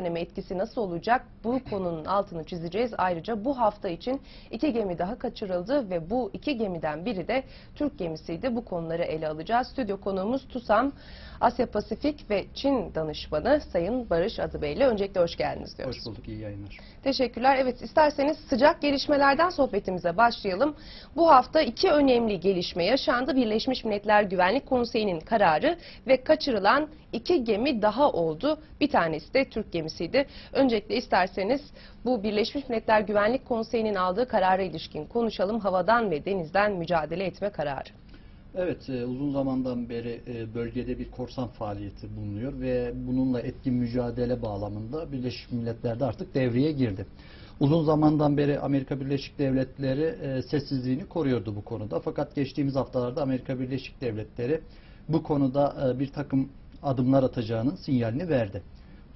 dönemi etkisi nasıl olacak? Bu konunun altını çizeceğiz. Ayrıca bu hafta için iki gemi daha kaçırıldı ve bu iki gemiden biri de Türk gemisiydi. Bu konuları ele alacağız. Stüdyo konuğumuz TUSAM Asya Pasifik ve Çin danışmanı Sayın Barış Adıbey ile öncelikle hoş geldiniz diyoruz. Hoş bulduk, iyi yayınlar. Teşekkürler. Evet isterseniz sıcak gelişmelerden sohbetimize başlayalım. Bu hafta iki önemli gelişme yaşandı. Birleşmiş Milletler Güvenlik Konseyi'nin kararı ve kaçırılan iki gemi daha oldu. Bir tanesi de Türk gemisiydi. Öncelikle isterseniz bu Birleşmiş Milletler Güvenlik Konseyi'nin aldığı karara ilişkin konuşalım. Havadan ve denizden mücadele etme kararı. Evet, e, uzun zamandan beri e, bölgede bir korsan faaliyeti bulunuyor ve bununla etkin mücadele bağlamında Birleşmiş Milletler de artık devreye girdi. Uzun zamandan beri Amerika Birleşik Devletleri e, sessizliğini koruyordu bu konuda. Fakat geçtiğimiz haftalarda Amerika Birleşik Devletleri bu konuda bir takım adımlar atacağının sinyalini verdi.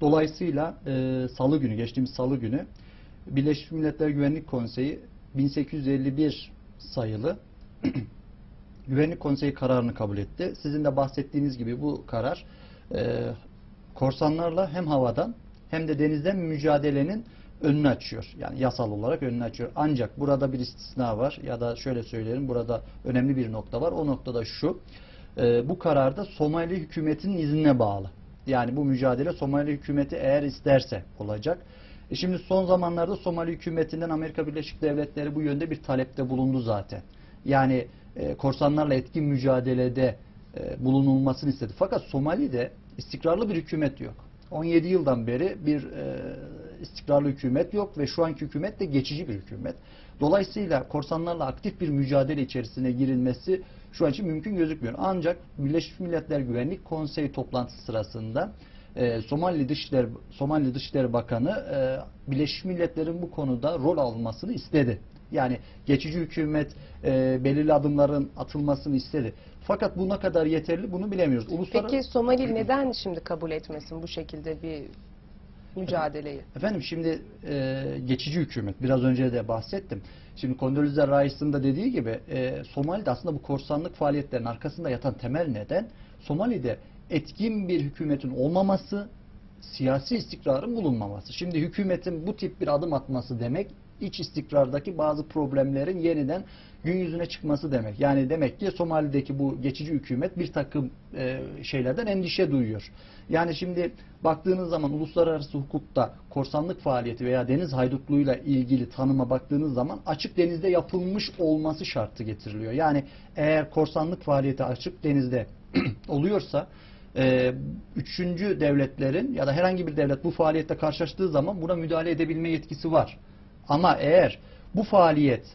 Dolayısıyla e, salı günü, geçtiğimiz salı günü Birleşmiş Milletler Güvenlik Konseyi 1851 sayılı Güvenlik Konseyi kararını kabul etti. Sizin de bahsettiğiniz gibi bu karar e, korsanlarla hem havadan hem de denizden mücadelenin önünü açıyor. Yani yasal olarak önünü açıyor. Ancak burada bir istisna var ya da şöyle söyleyelim burada önemli bir nokta var. O noktada şu. E, bu kararda Somali hükümetinin iznine bağlı. Yani bu mücadele Somali hükümeti eğer isterse olacak. E şimdi son zamanlarda Somali hükümetinden Amerika Birleşik Devletleri bu yönde bir talepte bulundu zaten. Yani e, korsanlarla etkin mücadelede e, bulunulmasını istedi. Fakat Somali'de istikrarlı bir hükümet yok. 17 yıldan beri bir e, istikrarlı hükümet yok ve şu anki hükümet de geçici bir hükümet. Dolayısıyla korsanlarla aktif bir mücadele içerisine girilmesi şu an için mümkün gözükmüyor. Ancak Birleşmiş Milletler Güvenlik Konseyi toplantısı sırasında e, Somali Dışişleri Somali Dışişleri Bakanı e, Birleşmiş Milletler'in bu konuda rol almasını istedi. Yani geçici hükümet e, belirli adımların atılmasını istedi. Fakat bu ne kadar yeterli bunu bilemiyoruz. Uluslararası... Peki Somali neden şimdi kabul etmesin bu şekilde bir mücadeleyi? Efendim şimdi e, geçici hükümet biraz önce de bahsettim. Şimdi Condoleezza Rice'ın da dediği gibi e, Somali'de aslında bu korsanlık faaliyetlerinin arkasında yatan temel neden Somali'de etkin bir hükümetin olmaması, siyasi istikrarın bulunmaması. Şimdi hükümetin bu tip bir adım atması demek iç istikrardaki bazı problemlerin yeniden gün yüzüne çıkması demek. Yani demek ki Somali'deki bu geçici hükümet bir takım e, şeylerden endişe duyuyor. Yani şimdi baktığınız zaman uluslararası hukukta korsanlık faaliyeti veya deniz haydutluğuyla ilgili tanıma baktığınız zaman açık denizde yapılmış olması şartı getiriliyor. Yani eğer korsanlık faaliyeti açık denizde oluyorsa e, üçüncü devletlerin ya da herhangi bir devlet bu faaliyette karşılaştığı zaman buna müdahale edebilme yetkisi var. Ama eğer bu faaliyet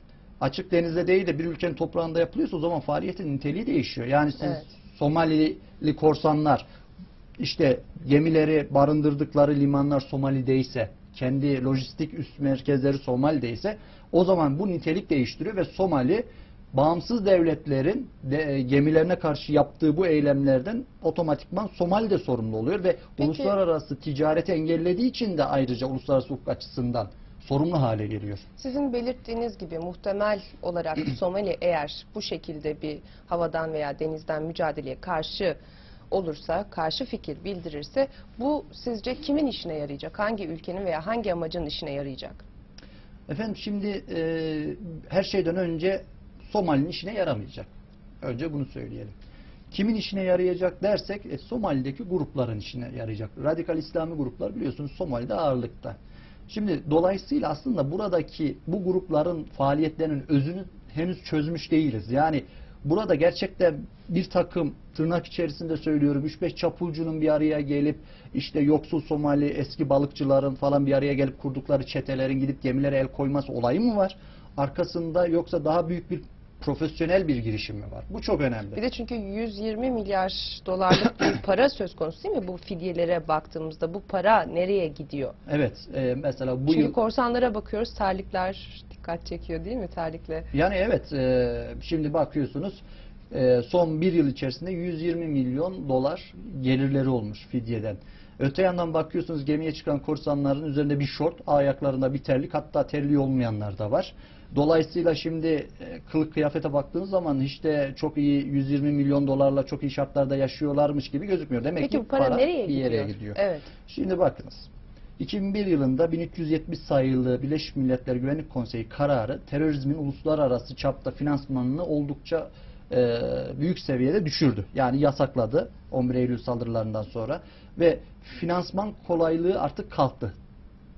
açık denizde değil de bir ülkenin toprağında yapılıyorsa o zaman faaliyetin niteliği değişiyor. Yani siz Evet. Somalili korsanlar işte gemileri barındırdıkları limanlar Somali'deyse kendi lojistik üst merkezleri Somali'deyse o zaman bu nitelik değiştiriyor ve Somali bağımsız devletlerin de, e, gemilerine karşı yaptığı bu eylemlerden otomatikman Somali de sorumlu oluyor ve Peki- uluslararası ticareti engellediği için de ayrıca uluslararası hukuk açısından sorumlu hale geliyor. Sizin belirttiğiniz gibi muhtemel olarak Somali eğer bu şekilde bir havadan veya denizden mücadeleye karşı olursa, karşı fikir bildirirse bu sizce kimin işine yarayacak? Hangi ülkenin veya hangi amacın işine yarayacak? Efendim şimdi e, her şeyden önce Somali'nin işine yaramayacak. Önce bunu söyleyelim. Kimin işine yarayacak dersek e, Somali'deki grupların işine yarayacak. Radikal İslami gruplar biliyorsunuz Somali'de ağırlıkta. Şimdi dolayısıyla aslında buradaki bu grupların faaliyetlerinin özünü henüz çözmüş değiliz. Yani burada gerçekten bir takım tırnak içerisinde söylüyorum 3-5 çapulcunun bir araya gelip işte yoksul Somali eski balıkçıların falan bir araya gelip kurdukları çetelerin gidip gemilere el koyması olayı mı var? Arkasında yoksa daha büyük bir profesyonel bir girişim mi var? Bu çok önemli. Bir de çünkü 120 milyar dolarlık bir para söz konusu değil mi? Bu fidyelere baktığımızda bu para nereye gidiyor? Evet, e, mesela bu Çünkü yıl korsanlara bakıyoruz terlikler dikkat çekiyor değil mi terlikle? Yani evet, e, şimdi bakıyorsunuz e, son bir yıl içerisinde 120 milyon dolar gelirleri olmuş fidyeden. Öte yandan bakıyorsunuz gemiye çıkan korsanların üzerinde bir şort, ayaklarında bir terlik hatta terliği olmayanlar da var. Dolayısıyla şimdi e, kılık kıyafete baktığınız zaman işte çok iyi 120 milyon dolarla çok iyi şartlarda yaşıyorlarmış gibi gözükmüyor. Demek Peki ki bu para, nereye bir yere gidiyor? gidiyor. Evet. Şimdi bakınız. 2001 yılında 1370 sayılı Birleşmiş Milletler Güvenlik Konseyi kararı terörizmin uluslararası çapta finansmanını oldukça e, büyük seviyede düşürdü. Yani yasakladı 11 Eylül saldırılarından sonra ve finansman kolaylığı artık kalktı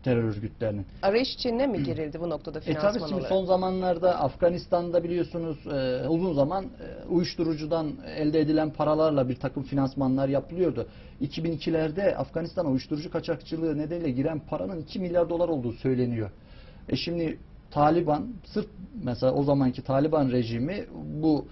terör örgütlerinin. Arayış içine mi girildi bu noktada E finansman tabii şimdi olarak? son zamanlarda Afganistan'da biliyorsunuz e, uzun zaman e, uyuşturucudan elde edilen paralarla bir takım finansmanlar yapılıyordu. 2002'lerde Afganistan uyuşturucu kaçakçılığı nedeniyle giren paranın 2 milyar dolar olduğu söyleniyor. E şimdi Taliban sırf mesela o zamanki Taliban rejimi bu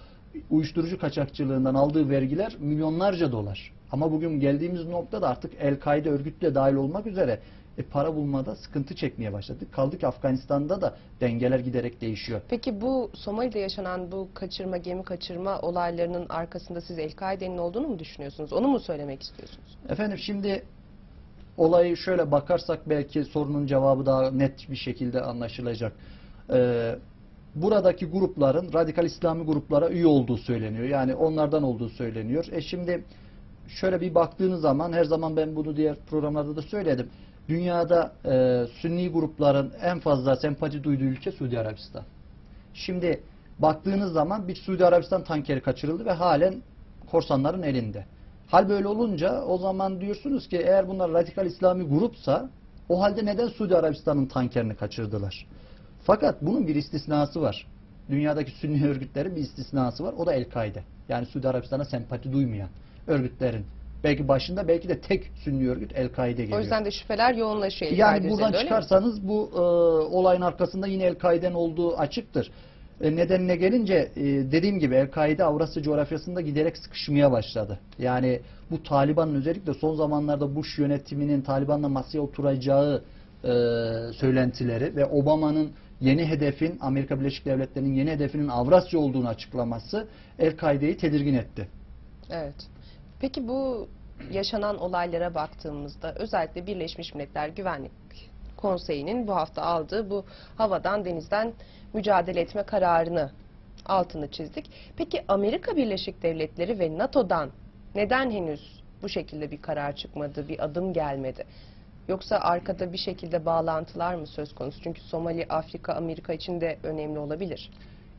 uyuşturucu kaçakçılığından aldığı vergiler milyonlarca dolar. Ama bugün geldiğimiz noktada artık El-Kaide örgütle dahil olmak üzere e, para bulmada sıkıntı çekmeye başladık. Kaldı ki Afganistan'da da dengeler giderek değişiyor. Peki bu Somali'de yaşanan bu kaçırma, gemi kaçırma olaylarının arkasında siz El-Kaide'nin olduğunu mu düşünüyorsunuz? Onu mu söylemek istiyorsunuz? Efendim şimdi olayı şöyle bakarsak belki sorunun cevabı daha net bir şekilde anlaşılacak. Ee, buradaki grupların radikal İslami gruplara üye olduğu söyleniyor. Yani onlardan olduğu söyleniyor. E şimdi şöyle bir baktığınız zaman her zaman ben bunu diğer programlarda da söyledim. Dünyada e, Sünni grupların en fazla sempati duyduğu ülke Suudi Arabistan. Şimdi baktığınız zaman bir Suudi Arabistan tankeri kaçırıldı ve halen korsanların elinde. Hal böyle olunca o zaman diyorsunuz ki eğer bunlar radikal İslami grupsa o halde neden Suudi Arabistan'ın tankerini kaçırdılar? Fakat bunun bir istisnası var. Dünyadaki Sünni örgütlerin bir istisnası var. O da El-Kaide. Yani Suudi Arabistan'a sempati duymayan örgütlerin. Belki başında belki de tek Sünni örgüt El-Kaide geliyor. O yüzden de şüpheler yoğunlaşıyor Yani buradan çıkarsanız bu e, olayın arkasında yine El-Kaide'nin olduğu açıktır. E, nedenine gelince e, dediğim gibi El-Kaide Avrasya coğrafyasında giderek sıkışmaya başladı. Yani bu Taliban'ın özellikle son zamanlarda Bush yönetiminin Taliban'la masaya oturacağı e, söylentileri ve Obama'nın yeni hedefin Amerika Birleşik Devletleri'nin yeni hedefinin Avrasya olduğunu açıklaması El-Kaide'yi tedirgin etti. Evet. Peki bu yaşanan olaylara baktığımızda özellikle Birleşmiş Milletler Güvenlik Konseyi'nin bu hafta aldığı bu havadan denizden mücadele etme kararını altını çizdik. Peki Amerika Birleşik Devletleri ve NATO'dan neden henüz bu şekilde bir karar çıkmadı, bir adım gelmedi? Yoksa arkada bir şekilde bağlantılar mı söz konusu? Çünkü Somali, Afrika, Amerika için de önemli olabilir.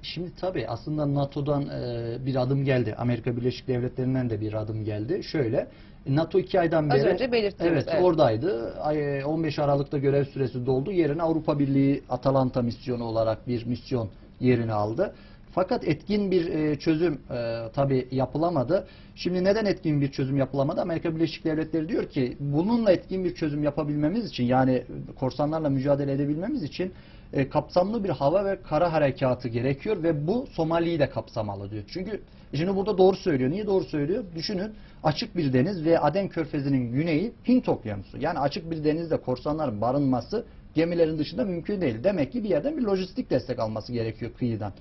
Şimdi tabii aslında NATO'dan e, bir adım geldi. Amerika Birleşik Devletleri'nden de bir adım geldi. Şöyle NATO iki aydan Az beri önce belirttiniz, evet, evet. oradaydı. Ay- 15 Aralık'ta görev süresi doldu. Yerine Avrupa Birliği Atalanta misyonu olarak bir misyon yerini aldı. Fakat etkin bir e, çözüm e, tabii yapılamadı. Şimdi neden etkin bir çözüm yapılamadı? Amerika Birleşik Devletleri diyor ki bununla etkin bir çözüm yapabilmemiz için yani korsanlarla mücadele edebilmemiz için e, kapsamlı bir hava ve kara harekatı gerekiyor ve bu Somali'yi de kapsamalı diyor. Çünkü şimdi burada doğru söylüyor. Niye doğru söylüyor? Düşünün açık bir deniz ve Aden Körfezi'nin güneyi Hint Okyanusu. Yani açık bir denizde korsanların barınması gemilerin dışında mümkün değil. Demek ki bir yerden bir lojistik destek alması gerekiyor kıyıdan.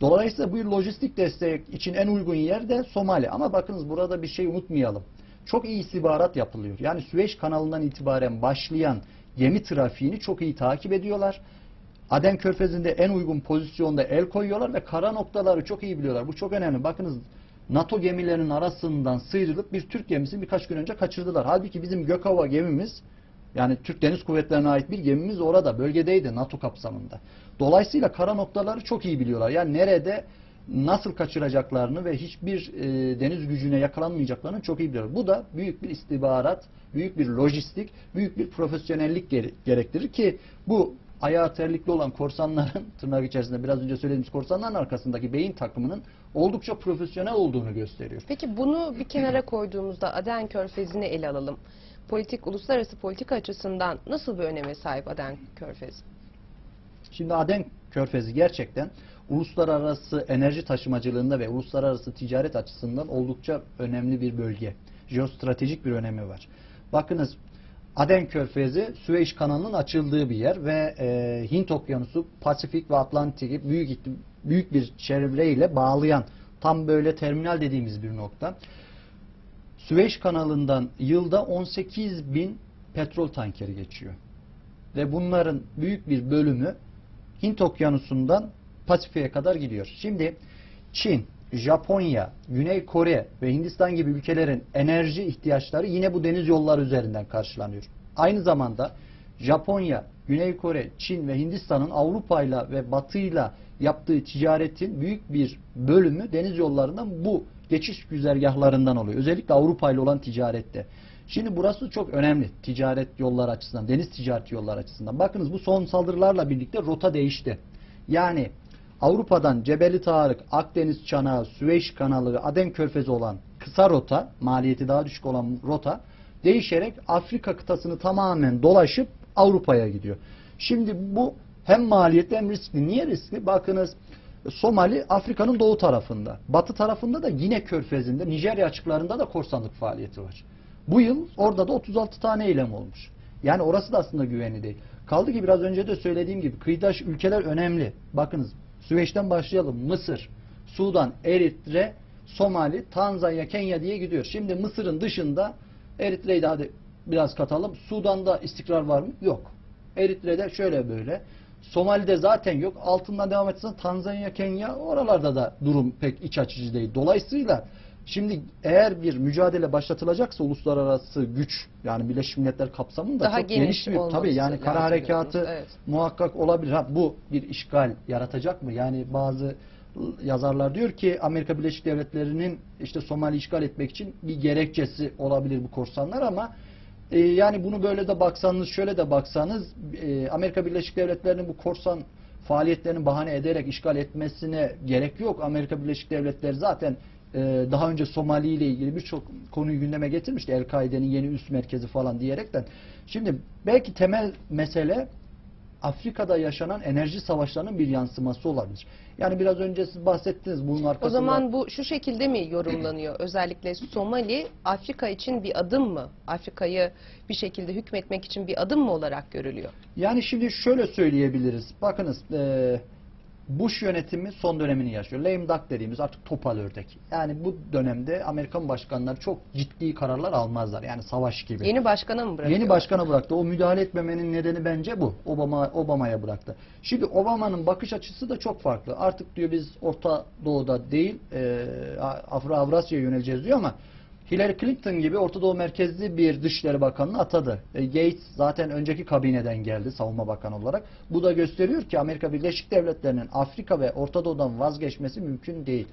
Dolayısıyla bu lojistik destek için en uygun yer de Somali. Ama bakınız burada bir şey unutmayalım. Çok iyi istihbarat yapılıyor. Yani Süveyş kanalından itibaren başlayan gemi trafiğini çok iyi takip ediyorlar. Aden Körfezi'nde en uygun pozisyonda el koyuyorlar ve kara noktaları çok iyi biliyorlar. Bu çok önemli. Bakınız NATO gemilerinin arasından sıyrılıp bir Türk gemisini birkaç gün önce kaçırdılar. Halbuki bizim Gökova gemimiz yani Türk Deniz Kuvvetleri'ne ait bir gemimiz orada bölgedeydi NATO kapsamında. Dolayısıyla kara noktaları çok iyi biliyorlar. Yani nerede nasıl kaçıracaklarını ve hiçbir e, deniz gücüne yakalanmayacaklarını çok iyi biliyorlar. Bu da büyük bir istihbarat, büyük bir lojistik, büyük bir profesyonellik gere- gerektirir ki bu ayağı terlikli olan korsanların tırnak içerisinde biraz önce söylediğimiz korsanların arkasındaki beyin takımının oldukça profesyonel olduğunu gösteriyor. Peki bunu bir kenara koyduğumuzda Aden Körfezi'ni ele alalım. Politik, uluslararası politika açısından nasıl bir öneme sahip Aden Körfezi? Şimdi Aden Körfezi gerçekten uluslararası enerji taşımacılığında ve uluslararası ticaret açısından oldukça önemli bir bölge. Jeostratejik bir önemi var. Bakınız Aden Körfezi Süveyş kanalının açıldığı bir yer ve e, Hint Okyanusu, Pasifik ve Atlantik'i büyük büyük bir çevreyle bağlayan tam böyle terminal dediğimiz bir nokta. Süveyş kanalından yılda 18 bin petrol tankeri geçiyor. Ve bunların büyük bir bölümü Hint Okyanusu'ndan Pasifik'e kadar gidiyor. Şimdi Çin, Japonya, Güney Kore ve Hindistan gibi ülkelerin enerji ihtiyaçları yine bu deniz yolları üzerinden karşılanıyor. Aynı zamanda Japonya, Güney Kore, Çin ve Hindistan'ın Avrupa'yla ve Batı'yla yaptığı ticaretin büyük bir bölümü deniz yollarından bu geçiş güzergahlarından oluyor. Özellikle Avrupa ile olan ticarette. Şimdi burası çok önemli ticaret yolları açısından, deniz ticareti yolları açısından. Bakınız bu son saldırılarla birlikte rota değişti. Yani Avrupa'dan Cebeli Tarık, Akdeniz Çanağı, Süveyş Kanalı ve Aden Körfezi olan kısa rota, maliyeti daha düşük olan rota değişerek Afrika kıtasını tamamen dolaşıp Avrupa'ya gidiyor. Şimdi bu hem maliyetli hem riskli. Niye riskli? Bakınız Somali Afrika'nın doğu tarafında. Batı tarafında da yine Körfezi'nde, Nijerya açıklarında da korsanlık faaliyeti var. Bu yıl orada da 36 tane eylem olmuş. Yani orası da aslında güvenli değil. Kaldı ki biraz önce de söylediğim gibi kıyıdaş ülkeler önemli. Bakınız Süveyş'ten başlayalım. Mısır, Sudan, Eritre, Somali, Tanzanya, Kenya diye gidiyor. Şimdi Mısır'ın dışında Eritre'yi de hadi biraz katalım. Sudan'da istikrar var mı? Yok. Eritre'de şöyle böyle. Somali'de zaten yok. Altından devam etsen Tanzanya, Kenya oralarda da durum pek iç açıcı değil. Dolayısıyla şimdi eğer bir mücadele başlatılacaksa uluslararası güç yani Birleşmiş Milletler kapsamında Daha çok geniş geniş bir tabii yani kara harekatı evet. muhakkak olabilir. Ha, bu bir işgal yaratacak mı? Yani bazı yazarlar diyor ki Amerika Birleşik Devletleri'nin işte Somali işgal etmek için bir gerekçesi olabilir bu korsanlar ama e, yani bunu böyle de baksanız şöyle de baksanız e, Amerika Birleşik Devletleri'nin bu korsan faaliyetlerini bahane ederek işgal etmesine gerek yok. Amerika Birleşik Devletleri zaten e, daha önce Somali ile ilgili birçok konuyu gündeme getirmişti. El-Kaide'nin yeni üst merkezi falan diyerekten. Şimdi belki temel mesele Afrika'da yaşanan enerji savaşlarının bir yansıması olabilir. Yani biraz önce siz bahsettiniz bunun arkasında. O zaman bu şu şekilde mi yorumlanıyor? Özellikle Somali Afrika için bir adım mı? Afrika'yı bir şekilde hükmetmek için bir adım mı olarak görülüyor? Yani şimdi şöyle söyleyebiliriz. Bakınız e, Bush yönetimi son dönemini yaşıyor. Lame duck dediğimiz artık topal ördek. Yani bu dönemde Amerikan başkanları çok ciddi kararlar almazlar. Yani savaş gibi. Yeni başkana mı bırakıyor? Yeni başkana bıraktı. O müdahale etmemenin nedeni bence bu. Obama Obama'ya bıraktı. Şimdi Obama'nın bakış açısı da çok farklı. Artık diyor biz Orta Doğu'da değil e, Afra Avrasya'ya yöneleceğiz diyor ama Hillary Clinton gibi Orta Doğu merkezli bir Dışişleri Bakanı'nı atadı. E, Gates zaten önceki kabineden geldi savunma bakanı olarak. Bu da gösteriyor ki Amerika Birleşik Devletleri'nin Afrika ve Orta Doğu'dan vazgeçmesi mümkün değil.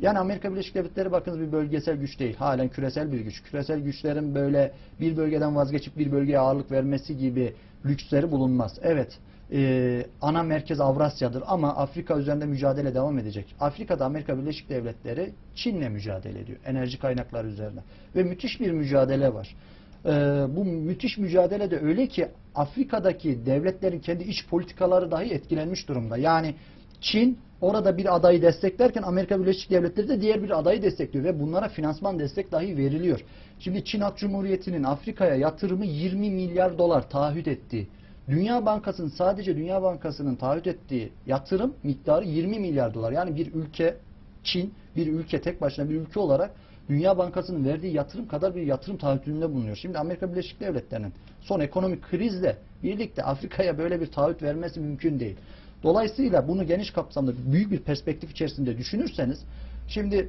Yani Amerika Birleşik Devletleri bakınız bir bölgesel güç değil. Halen küresel bir güç. Küresel güçlerin böyle bir bölgeden vazgeçip bir bölgeye ağırlık vermesi gibi lüksleri bulunmaz. Evet e, ana merkez Avrasya'dır ama Afrika üzerinde mücadele devam edecek. Afrika'da Amerika Birleşik Devletleri Çin'le mücadele ediyor. Enerji kaynakları üzerine. Ve müthiş bir mücadele var. E, bu müthiş mücadele de öyle ki Afrika'daki devletlerin kendi iç politikaları dahi etkilenmiş durumda. Yani Çin orada bir adayı desteklerken Amerika Birleşik Devletleri de diğer bir adayı destekliyor ve bunlara finansman destek dahi veriliyor. Şimdi Çin Halk Cumhuriyeti'nin Afrika'ya yatırımı 20 milyar dolar taahhüt etti. Dünya Bankası'nın sadece Dünya Bankası'nın taahhüt ettiği yatırım miktarı 20 milyar dolar. Yani bir ülke Çin bir ülke tek başına bir ülke olarak Dünya Bankası'nın verdiği yatırım kadar bir yatırım taahhütünde bulunuyor. Şimdi Amerika Birleşik Devletleri'nin son ekonomik krizle birlikte Afrika'ya böyle bir taahhüt vermesi mümkün değil. Dolayısıyla bunu geniş kapsamda büyük bir perspektif içerisinde düşünürseniz şimdi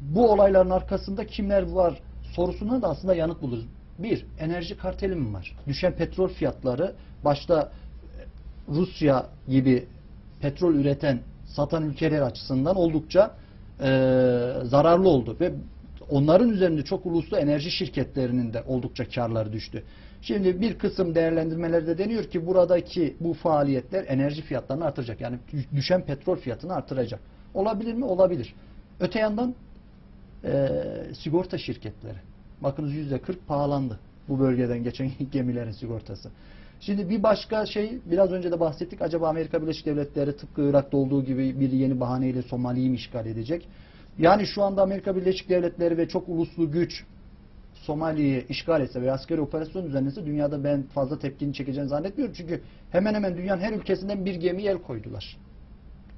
bu olayların arkasında kimler var sorusuna da aslında yanıt buluruz. Bir, enerji karteli mi var? Düşen petrol fiyatları başta Rusya gibi petrol üreten, satan ülkeler açısından oldukça e, zararlı oldu ve onların üzerinde çok uluslu enerji şirketlerinin de oldukça karları düştü. Şimdi bir kısım değerlendirmelerde deniyor ki buradaki bu faaliyetler enerji fiyatlarını artıracak. Yani düşen petrol fiyatını artıracak. Olabilir mi? Olabilir. Öte yandan e, sigorta şirketleri. Bakınız yüzde 40 pahalandı bu bölgeden geçen gemilerin sigortası. Şimdi bir başka şey biraz önce de bahsettik. Acaba Amerika Birleşik Devletleri tıpkı Irak'ta olduğu gibi bir yeni bahaneyle Somali'yi mi işgal edecek? Yani şu anda Amerika Birleşik Devletleri ve çok uluslu güç Somali'yi işgal etse veya askeri operasyon düzenlese dünyada ben fazla tepkini çekeceğini zannetmiyorum. Çünkü hemen hemen dünyanın her ülkesinden bir gemi el koydular.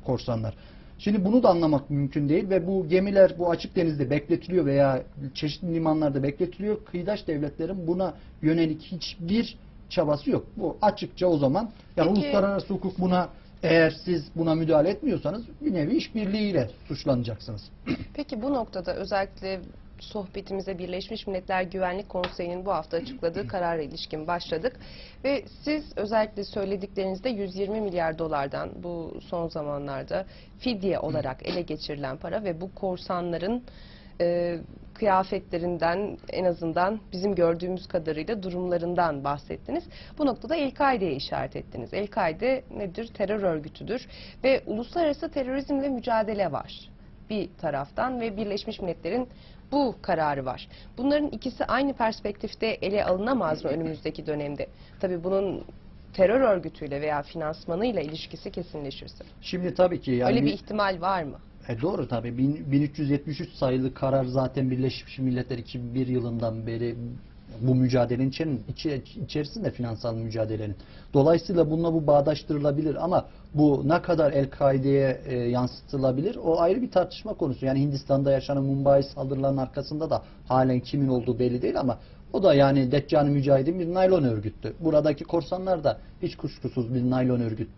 Korsanlar. Şimdi bunu da anlamak mümkün değil ve bu gemiler bu açık denizde bekletiliyor veya çeşitli limanlarda bekletiliyor. Kıyıdaş devletlerin buna yönelik hiçbir çabası yok. Bu açıkça o zaman yani Peki- uluslararası hukuk buna eğer siz buna müdahale etmiyorsanız bir nevi işbirliğiyle suçlanacaksınız. Peki bu noktada özellikle sohbetimize Birleşmiş Milletler Güvenlik Konseyi'nin bu hafta açıkladığı karara ilişkin başladık. Ve siz özellikle söylediklerinizde 120 milyar dolardan bu son zamanlarda fidye olarak ele geçirilen para ve bu korsanların e, kıyafetlerinden en azından bizim gördüğümüz kadarıyla durumlarından bahsettiniz. Bu noktada El-Kaide'ye işaret ettiniz. El-Kaide nedir? Terör örgütüdür ve uluslararası terörizmle mücadele var bir taraftan ve Birleşmiş Milletler'in bu kararı var. Bunların ikisi aynı perspektifte ele alınamaz mı önümüzdeki dönemde? Tabii bunun terör örgütüyle veya finansmanıyla ilişkisi kesinleşirse. Şimdi tabii ki yani Öyle bir bir- ihtimal var mı? E doğru tabii. Bin- 1373 sayılı karar zaten Birleşmiş Milletler 2001 yılından beri bu mücadelenin içerisinde finansal mücadelenin. Dolayısıyla bununla bu bağdaştırılabilir ama bu ne kadar El-Kaide'ye e, yansıtılabilir o ayrı bir tartışma konusu. Yani Hindistan'da yaşanan Mumbai saldırılarının arkasında da halen kimin olduğu belli değil ama o da yani Deccan-ı Mücahid'in bir naylon örgüttü. Buradaki korsanlar da hiç kuşkusuz bir naylon örgüt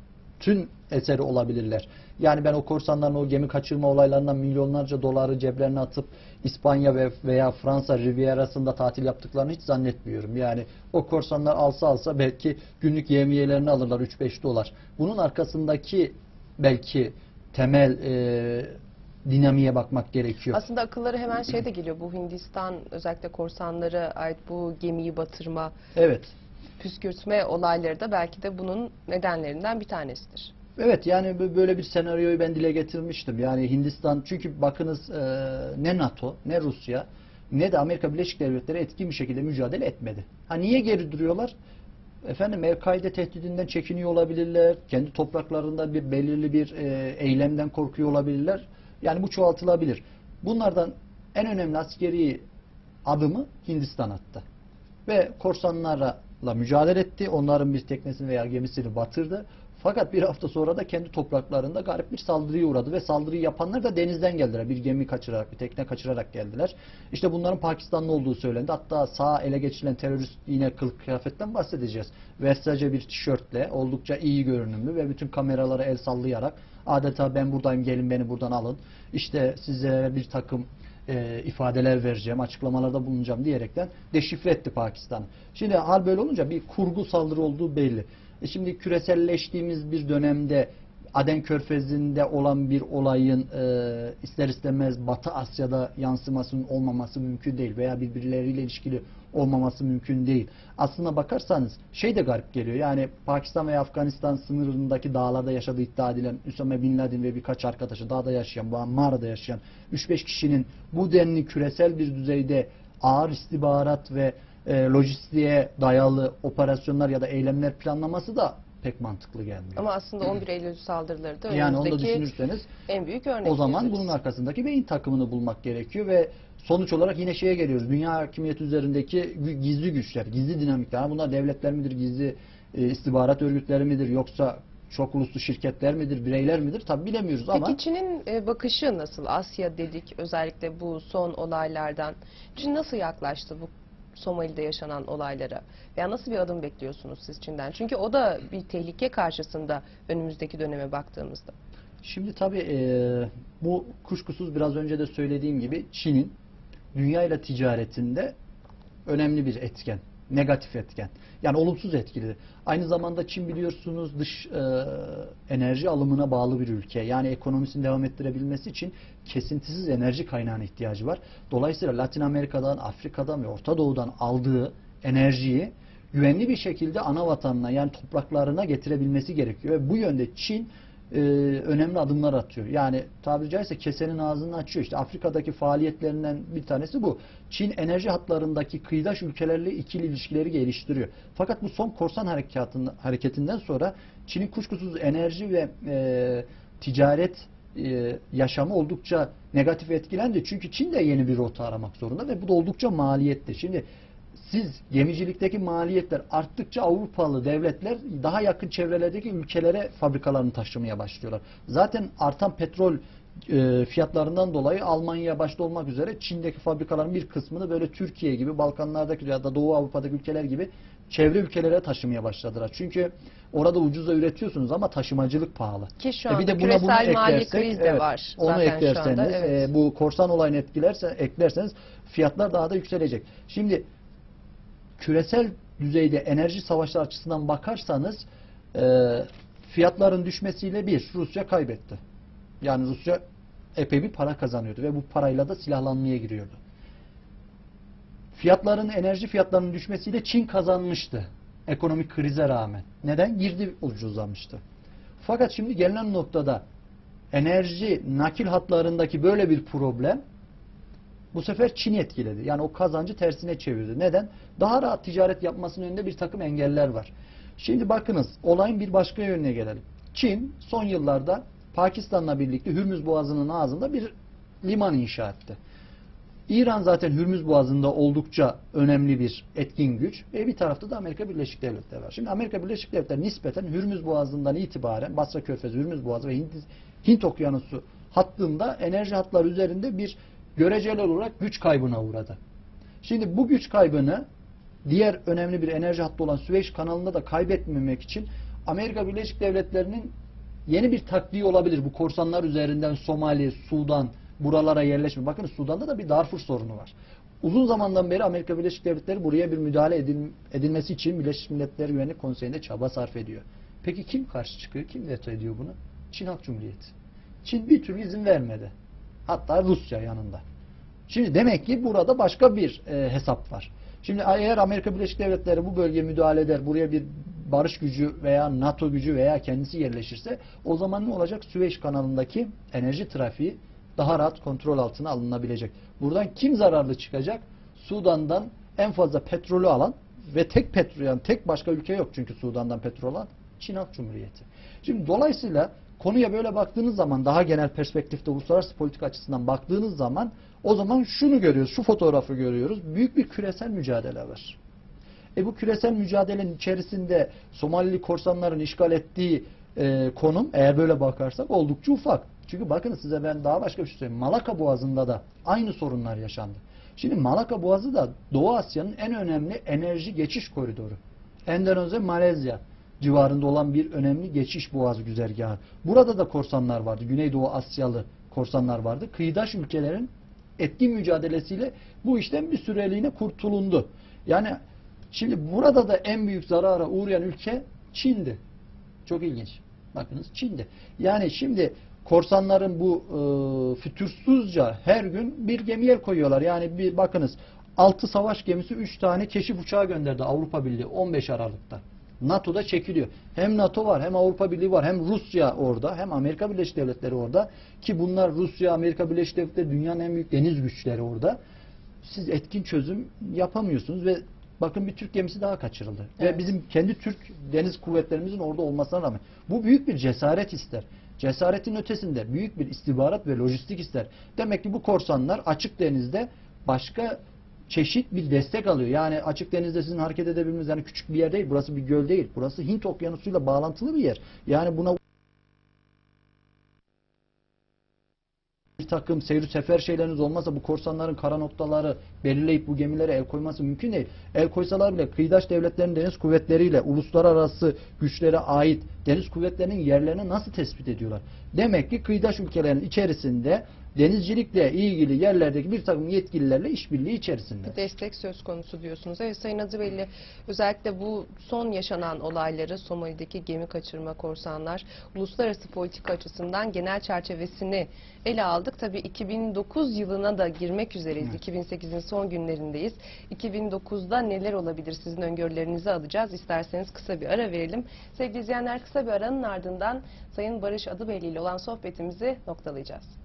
tüm eseri olabilirler. Yani ben o korsanların o gemi kaçırma olaylarından milyonlarca doları ceplerine atıp İspanya ve veya Fransa Riviera'sında tatil yaptıklarını hiç zannetmiyorum. Yani o korsanlar alsa alsa belki günlük yemiyelerini alırlar 3-5 dolar. Bunun arkasındaki belki temel e, dinamiğe bakmak gerekiyor. Aslında akılları hemen şey de geliyor. Bu Hindistan özellikle korsanlara ait bu gemiyi batırma, Evet. Püskürtme olayları da belki de bunun nedenlerinden bir tanesidir. Evet yani bö- böyle bir senaryoyu ben dile getirmiştim. Yani Hindistan çünkü bakınız e, ne NATO ne Rusya ne de Amerika Birleşik Devletleri etkin bir şekilde mücadele etmedi. Ha niye geri duruyorlar? Efendim El-Kaide tehdidinden çekiniyor olabilirler. Kendi topraklarında bir belirli bir e, eylemden korkuyor olabilirler. Yani bu çoğaltılabilir. Bunlardan en önemli askeri adımı Hindistan attı. Ve korsanlarla mücadele etti. Onların bir teknesini veya gemisini batırdı. Fakat bir hafta sonra da kendi topraklarında garip bir saldırıya uğradı ve saldırıyı yapanlar da denizden geldiler. Bir gemi kaçırarak, bir tekne kaçırarak geldiler. İşte bunların Pakistanlı olduğu söylendi. Hatta sağ ele geçirilen terörist yine kılık kıyafetten bahsedeceğiz. Versace bir tişörtle oldukça iyi görünümlü ve bütün kameralara el sallayarak adeta ben buradayım gelin beni buradan alın. İşte size bir takım e, ifadeler vereceğim, açıklamalarda bulunacağım diyerekten deşifre etti Pakistan. Şimdi hal böyle olunca bir kurgu saldırı olduğu belli. E şimdi küreselleştiğimiz bir dönemde Aden Körfezi'nde olan bir olayın e, ister istemez Batı Asya'da yansımasının olmaması mümkün değil veya birbirleriyle ilişkili olmaması mümkün değil. Aslına bakarsanız şey de garip geliyor. Yani Pakistan ve Afganistan sınırındaki dağlarda yaşadığı iddia edilen Üsame Bin Laden ve birkaç arkadaşı dağda yaşayan, mağarada yaşayan 3-5 kişinin bu denli küresel bir düzeyde ağır istihbarat ve e, lojistiğe dayalı operasyonlar ya da eylemler planlaması da pek mantıklı gelmiyor. Ama aslında 11 Eylül saldırıları da yani onu da düşünürseniz en büyük örnek. o zaman diyebiliriz. bunun arkasındaki beyin takımını bulmak gerekiyor ve sonuç olarak yine şeye geliyoruz. Dünya hakimiyeti üzerindeki gizli güçler, gizli dinamikler. Bunlar devletler midir, gizli e, istihbarat örgütleri midir yoksa çok uluslu şirketler midir, bireyler midir? Tabi bilemiyoruz Peki ama Çin'in e, bakışı nasıl? Asya dedik özellikle bu son olaylardan. Çin nasıl yaklaştı bu Somali'de yaşanan olaylara? Veya nasıl bir adım bekliyorsunuz siz Çin'den? Çünkü o da bir tehlike karşısında önümüzdeki döneme baktığımızda. Şimdi tabii e, bu kuşkusuz biraz önce de söylediğim gibi Çin'in dünyayla ticaretinde önemli bir etken. Negatif etken. Yani olumsuz etkili. Aynı zamanda Çin biliyorsunuz dış e, enerji alımına bağlı bir ülke. Yani ekonomisini devam ettirebilmesi için kesintisiz enerji kaynağına ihtiyacı var. Dolayısıyla Latin Amerika'dan, Afrika'dan ve Orta Doğu'dan aldığı enerjiyi güvenli bir şekilde ana vatanına yani topraklarına getirebilmesi gerekiyor. Ve bu yönde Çin e, önemli adımlar atıyor. Yani tabiri caizse kesenin ağzını açıyor. İşte Afrika'daki faaliyetlerinden bir tanesi bu. Çin enerji hatlarındaki kıyıdaş ülkelerle ikili ilişkileri geliştiriyor. Fakat bu son korsan hareketinden sonra Çin'in kuşkusuz enerji ve e, ticaret e, yaşamı oldukça negatif etkilendi. Çünkü Çin de yeni bir rota aramak zorunda ve bu da oldukça maliyetli. Şimdi siz gemicilikteki maliyetler arttıkça Avrupalı devletler daha yakın çevrelerdeki ülkelere fabrikalarını taşımaya başlıyorlar. Zaten artan petrol e, fiyatlarından dolayı Almanya başta olmak üzere Çin'deki fabrikaların bir kısmını böyle Türkiye gibi Balkanlardaki ya da Doğu Avrupa'daki ülkeler gibi çevre ülkelere taşımaya başladılar. Çünkü orada ucuza üretiyorsunuz ama taşımacılık pahalı. Ki şu E bir de buna bunu eklersek, kriz de evet, var Onu eklerseniz, anda. Evet. e, bu korsan olayını etkilerse, eklerseniz fiyatlar daha da yükselecek. Şimdi küresel düzeyde enerji savaşları açısından bakarsanız e, fiyatların düşmesiyle bir, Rusya kaybetti. Yani Rusya epey bir para kazanıyordu ve bu parayla da silahlanmaya giriyordu. Fiyatların, enerji fiyatlarının düşmesiyle Çin kazanmıştı. Ekonomik krize rağmen. Neden? Girdi ucuzlamıştı. Fakat şimdi gelinen noktada enerji nakil hatlarındaki böyle bir problem bu sefer Çin'i etkiledi. Yani o kazancı tersine çevirdi. Neden? Daha rahat ticaret yapmasının önünde bir takım engeller var. Şimdi bakınız olayın bir başka yönüne gelelim. Çin son yıllarda Pakistan'la birlikte Hürmüz Boğazı'nın ağzında bir liman inşa etti. İran zaten Hürmüz Boğazı'nda oldukça önemli bir etkin güç ve bir tarafta da Amerika Birleşik Devletleri var. Şimdi Amerika Birleşik Devletleri nispeten Hürmüz Boğazı'ndan itibaren Basra Körfezi, Hürmüz Boğazı ve Hint, Hint Okyanusu hattında enerji hatları üzerinde bir göreceli olarak güç kaybına uğradı. Şimdi bu güç kaybını diğer önemli bir enerji hattı olan Süveyş kanalında da kaybetmemek için Amerika Birleşik Devletleri'nin yeni bir taktiği olabilir. Bu korsanlar üzerinden Somali, Sudan buralara yerleşme. Bakın Sudan'da da bir Darfur sorunu var. Uzun zamandan beri Amerika Birleşik Devletleri buraya bir müdahale edil- edilmesi için Birleşmiş Milletler Güvenlik Konseyi'nde çaba sarf ediyor. Peki kim karşı çıkıyor? Kim veto ediyor bunu? Çin Halk Cumhuriyeti. Çin bir türlü izin vermedi. Hatta Rusya yanında. Şimdi demek ki burada başka bir e, hesap var. Şimdi eğer Amerika Birleşik Devletleri bu bölgeye müdahale eder, buraya bir barış gücü veya NATO gücü veya kendisi yerleşirse o zaman ne olacak? Süveyş kanalındaki enerji trafiği daha rahat kontrol altına alınabilecek. Buradan kim zararlı çıkacak? Sudan'dan en fazla petrolü alan ve tek petrol yani tek başka ülke yok çünkü Sudan'dan petrol alan Çin Halk Cumhuriyeti. Şimdi dolayısıyla konuya böyle baktığınız zaman daha genel perspektifte uluslararası politika açısından baktığınız zaman o zaman şunu görüyoruz, şu fotoğrafı görüyoruz. Büyük bir küresel mücadele var. E bu küresel mücadelenin içerisinde Somalili korsanların işgal ettiği e, konum eğer böyle bakarsak oldukça ufak. Çünkü bakın size ben daha başka bir şey söyleyeyim. Malaka Boğazı'nda da aynı sorunlar yaşandı. Şimdi Malaka Boğazı da Doğu Asya'nın en önemli enerji geçiş koridoru. Endonezya, Malezya civarında olan bir önemli geçiş boğaz güzergahı. Burada da korsanlar vardı. Güneydoğu Asyalı korsanlar vardı. Kıyıdaş ülkelerin etkin mücadelesiyle bu işten bir süreliğine kurtulundu. Yani şimdi burada da en büyük zarara uğrayan ülke Çin'di. Çok ilginç. Bakınız Çin'de. Yani şimdi korsanların bu e, fütursuzca her gün bir gemiye koyuyorlar. Yani bir bakınız 6 savaş gemisi 3 tane keşif uçağı gönderdi Avrupa Birliği 15 Aralık'ta. NATO'da çekiliyor. Hem NATO var hem Avrupa Birliği var hem Rusya orada hem Amerika Birleşik Devletleri orada ki bunlar Rusya, Amerika Birleşik Devletleri dünyanın en büyük deniz güçleri orada. Siz etkin çözüm yapamıyorsunuz ve bakın bir Türk gemisi daha kaçırıldı. Evet. Ve bizim kendi Türk deniz kuvvetlerimizin orada olmasına rağmen bu büyük bir cesaret ister. Cesaretin ötesinde büyük bir istihbarat ve lojistik ister. Demek ki bu korsanlar açık denizde başka çeşit bir destek alıyor. Yani açık denizde sizin hareket edebilmeniz yani küçük bir yer değil. Burası bir göl değil. Burası Hint okyanusuyla bağlantılı bir yer. Yani buna bir takım seyir sefer şeyleriniz olmazsa bu korsanların kara noktaları belirleyip bu gemilere el koyması mümkün değil. El koysalar bile kıyıdaş devletlerin deniz kuvvetleriyle uluslararası güçlere ait deniz kuvvetlerinin yerlerini nasıl tespit ediyorlar? Demek ki kıyıdaş ülkelerin içerisinde denizcilikle ilgili yerlerdeki bir takım yetkililerle işbirliği içerisinde. Bir destek söz konusu diyorsunuz. Evet Sayın Azıbelli özellikle bu son yaşanan olayları Somali'deki gemi kaçırma korsanlar uluslararası politika açısından genel çerçevesini ele aldık. Tabii 2009 yılına da girmek üzereyiz. 2008'in son günlerindeyiz. 2009'da neler olabilir sizin öngörülerinizi alacağız. İsterseniz kısa bir ara verelim. Sevgili izleyenler kısa bir aranın ardından Sayın Barış Adıbelli ile olan sohbetimizi noktalayacağız.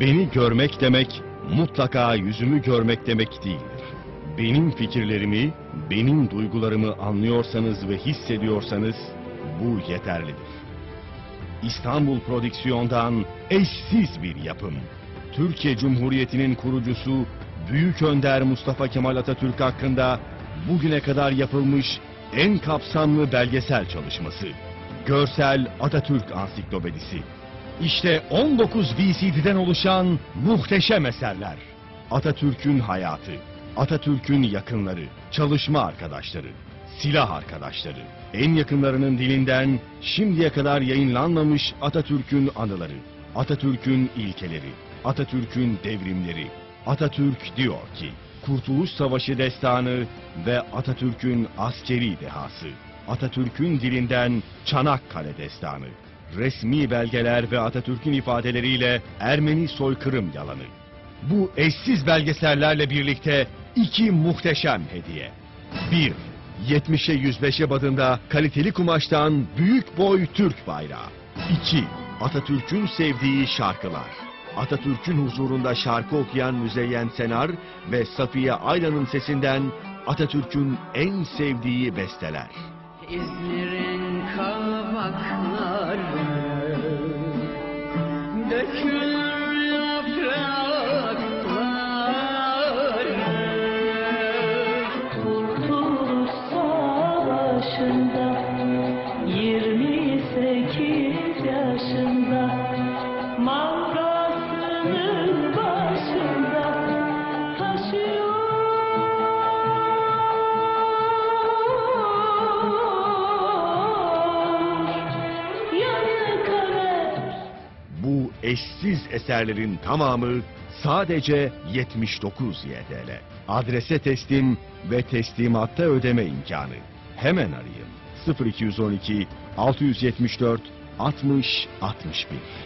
Beni görmek demek mutlaka yüzümü görmek demek değildir. Benim fikirlerimi, benim duygularımı anlıyorsanız ve hissediyorsanız bu yeterlidir. İstanbul Prodüksiyon'dan eşsiz bir yapım. Türkiye Cumhuriyeti'nin kurucusu Büyük Önder Mustafa Kemal Atatürk hakkında bugüne kadar yapılmış en kapsamlı belgesel çalışması. Görsel Atatürk Ansiklopedisi. İşte 19 VCD'den oluşan muhteşem eserler. Atatürk'ün hayatı, Atatürk'ün yakınları, çalışma arkadaşları, silah arkadaşları, en yakınlarının dilinden şimdiye kadar yayınlanmamış Atatürk'ün anıları, Atatürk'ün ilkeleri, Atatürk'ün devrimleri. Atatürk diyor ki, Kurtuluş Savaşı destanı ve Atatürk'ün askeri dehası. Atatürk'ün dilinden Çanakkale destanı. Resmi belgeler ve Atatürk'ün ifadeleriyle Ermeni soykırım yalanı. Bu eşsiz belgesellerle birlikte iki muhteşem hediye. 1. 70'e 105'e badında kaliteli kumaştan büyük boy Türk bayrağı. 2. Atatürk'ün sevdiği şarkılar. Atatürk'ün huzurunda şarkı okuyan Müzeyyen Senar ve Safiye Aylan'ın sesinden Atatürk'ün en sevdiği besteler. İzmir'in kavakları Dökülür eşsiz eserlerin tamamı sadece 79 YTL. Adrese teslim ve teslimatta ödeme imkanı. Hemen arayın. 0212 674 60 61.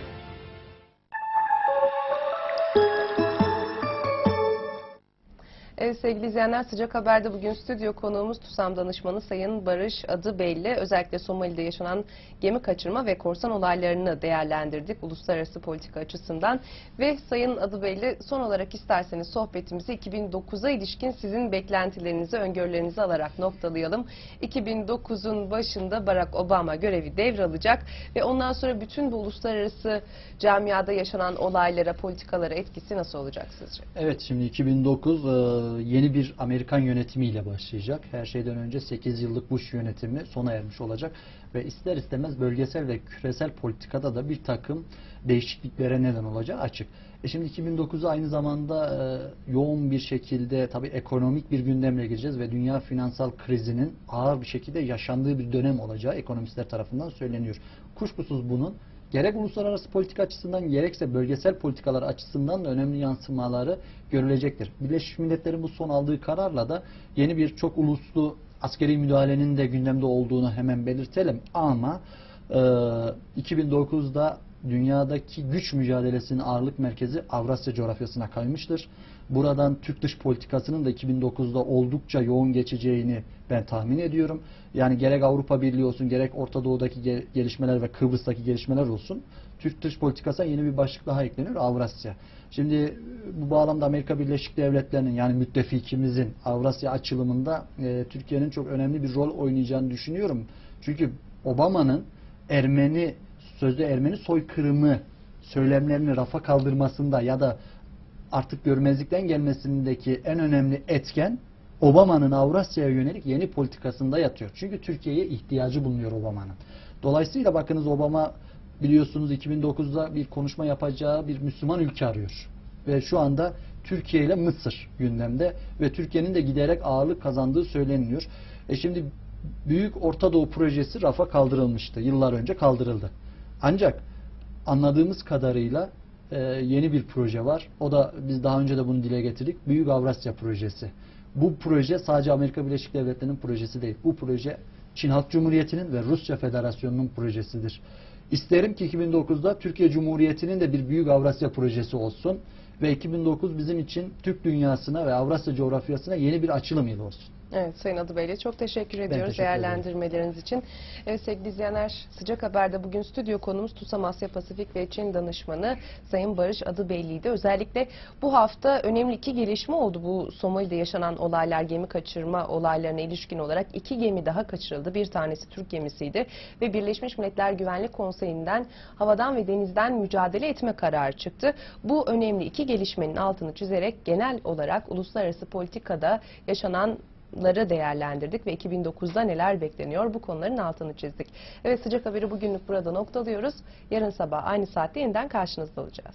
Sevgili izleyenler sıcak haberde bugün stüdyo konuğumuz TUSAM danışmanı Sayın Barış Adı Bey'le özellikle Somali'de yaşanan gemi kaçırma ve korsan olaylarını değerlendirdik uluslararası politika açısından. Ve Sayın Adı Bey'le son olarak isterseniz sohbetimizi 2009'a ilişkin sizin beklentilerinizi, öngörülerinizi alarak noktalayalım. 2009'un başında Barack Obama görevi devralacak ve ondan sonra bütün bu uluslararası camiada yaşanan olaylara, politikalara etkisi nasıl olacak sizce? Evet şimdi 2009 e, yeni bir Amerikan yönetimiyle başlayacak. Her şeyden önce 8 yıllık Bush yönetimi sona ermiş olacak ve ister istemez bölgesel ve küresel politikada da bir takım değişikliklere neden olacağı açık. E şimdi 2009'u aynı zamanda e, yoğun bir şekilde tabii ekonomik bir gündemle gireceğiz ve dünya finansal krizinin ağır bir şekilde yaşandığı bir dönem olacağı ekonomistler tarafından söyleniyor. Kuşkusuz bunun gerek uluslararası politika açısından gerekse bölgesel politikalar açısından da önemli yansımaları görülecektir. Birleşmiş Milletler'in bu son aldığı kararla da yeni bir çok uluslu askeri müdahalenin de gündemde olduğunu hemen belirtelim. Ama e, 2009'da dünyadaki güç mücadelesinin ağırlık merkezi Avrasya coğrafyasına kaymıştır. Buradan Türk dış politikasının da 2009'da oldukça yoğun geçeceğini ben tahmin ediyorum. Yani gerek Avrupa Birliği olsun gerek Orta Doğu'daki gel- gelişmeler ve Kıbrıs'taki gelişmeler olsun. Türk dış politikasına yeni bir başlık daha ekleniyor Avrasya. Şimdi bu bağlamda Amerika Birleşik Devletleri'nin yani müttefikimizin Avrasya açılımında e, Türkiye'nin çok önemli bir rol oynayacağını düşünüyorum. Çünkü Obama'nın Ermeni sözde Ermeni soykırımı söylemlerini rafa kaldırmasında ya da artık görmezlikten gelmesindeki en önemli etken Obama'nın Avrasya'ya yönelik yeni politikasında yatıyor. Çünkü Türkiye'ye ihtiyacı bulunuyor Obama'nın. Dolayısıyla bakınız Obama biliyorsunuz 2009'da bir konuşma yapacağı bir Müslüman ülke arıyor. Ve şu anda Türkiye ile Mısır gündemde ve Türkiye'nin de giderek ağırlık kazandığı söyleniyor. E şimdi Büyük Orta Doğu projesi rafa kaldırılmıştı. Yıllar önce kaldırıldı. Ancak anladığımız kadarıyla e, yeni bir proje var. O da biz daha önce de bunu dile getirdik. Büyük Avrasya Projesi. Bu proje sadece Amerika Birleşik Devletleri'nin projesi değil. Bu proje Çin Halk Cumhuriyeti'nin ve Rusya Federasyonu'nun projesidir. İsterim ki 2009'da Türkiye Cumhuriyeti'nin de bir Büyük Avrasya Projesi olsun ve 2009 bizim için Türk dünyasına ve Avrasya coğrafyasına yeni bir açılım yılı olsun. Evet Sayın Adı Bey'le çok teşekkür ediyoruz teşekkür değerlendirmeleriniz için. Evet sevgili izleyenler sıcak haberde bugün stüdyo konumuz TUSAM Asya Pasifik ve Çin danışmanı Sayın Barış Adı Beyli'ydi. Özellikle bu hafta önemli iki gelişme oldu bu Somali'de yaşanan olaylar, gemi kaçırma olaylarına ilişkin olarak iki gemi daha kaçırıldı. Bir tanesi Türk gemisiydi ve Birleşmiş Milletler Güvenlik Konseyi'nden havadan ve denizden mücadele etme kararı çıktı. Bu önemli iki gelişmenin altını çizerek genel olarak uluslararası politikada yaşanan ları değerlendirdik ve 2009'da neler bekleniyor bu konuların altını çizdik. Evet sıcak haberi bugünlük burada noktalıyoruz. Yarın sabah aynı saatte yeniden karşınızda olacağız.